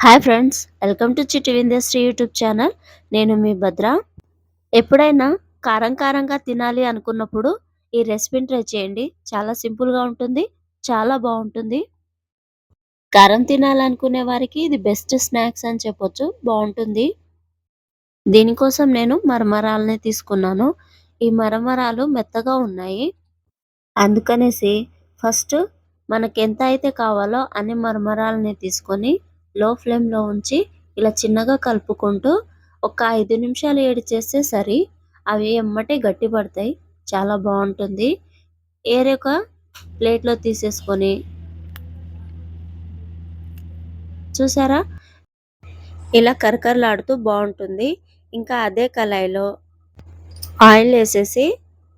Hi friends welcome to చిట్టి విందశ్రీ YouTube channel నేను మీ భద్ర. ఎప్పుడైనా కారం కారంగా తినాలి అనుకున్నప్పుడు ఈ రెసిపీని ట్రై చేయండి. చాలా సింపుల్గా ఉంటుంది చాలా బాగుంటుంది. కారం తినాలనుకునే వారికి ఇది బెస్ట్ స్నాక్స్ అని చెప్పొచ్చు బాగుంటుంది. దీనికోసం నేను మరమరాలని తీసుకున్నాను. ఈ మరమరాలు మెత్తగా ఉన్నాయి. అందుకనేసి ఫస్ట్ మనకి ఎంత అయితే కావాలో అన్ని మరమరాలని తీసుకొని లో ఫ్లేమ్లో ఉంచి ఇలా చిన్నగా కలుపుకుంటూ ఒక ఐదు నిమిషాలు ఏడి చేస్తే సరి. అవి ఎమ్మటే గట్టి పడతాయి. చాలా బాగుంటుంది. ఏరొక ప్లేట్లో తీసేసుకొని. చూసారా? ఇలా కరకరలాడుతూ బాగుంటుంది. ఇంకా అదే కళాయిలో ఆయిల్ వేసేసి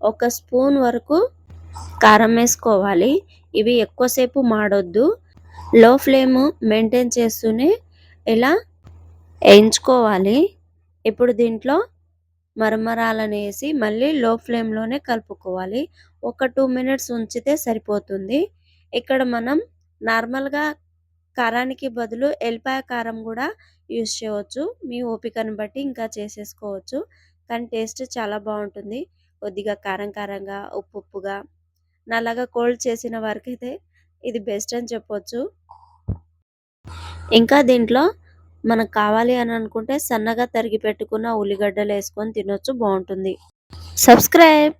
ఒక స్పూన్ వరకు కారం వేసుకోవాలి. ఇవి ఎక్కువసేపు మాడొద్దు. లో ఫ్లేమ్ మెయింటైన్ చేస్తూనే ఇలా వేయించుకోవాలి. ఇప్పుడు దీంట్లో మరమరాలనేసి మళ్ళీ లో ఫ్లేమ్లోనే కలుపుకోవాలి. ఒక టూ మినిట్స్ ఉంచితే సరిపోతుంది. ఇక్కడ మనం నార్మల్గా కారానికి బదులు ఎల్లిపాయ కారం కూడా యూస్ చేయవచ్చు. మీ ఓపికను బట్టి ఇంకా చేసేసుకోవచ్చు. కానీ టేస్ట్ చాలా బాగుంటుంది. కొద్దిగా కారం కారంగా ఉప్పు ఉప్పుగా. నల్లగా కోల్డ్ చేసిన వారికైతే ఇది బెస్ట్ అని చెప్పొచ్చు. ఇంకా దీంట్లో మనకు కావాలి అని అనుకుంటే సన్నగా తరిగి పెట్టుకున్న ఉల్లిగడ్డలు వేసుకొని తినొచ్చు బాగుంటుంది. సబ్స్క్రైబ్!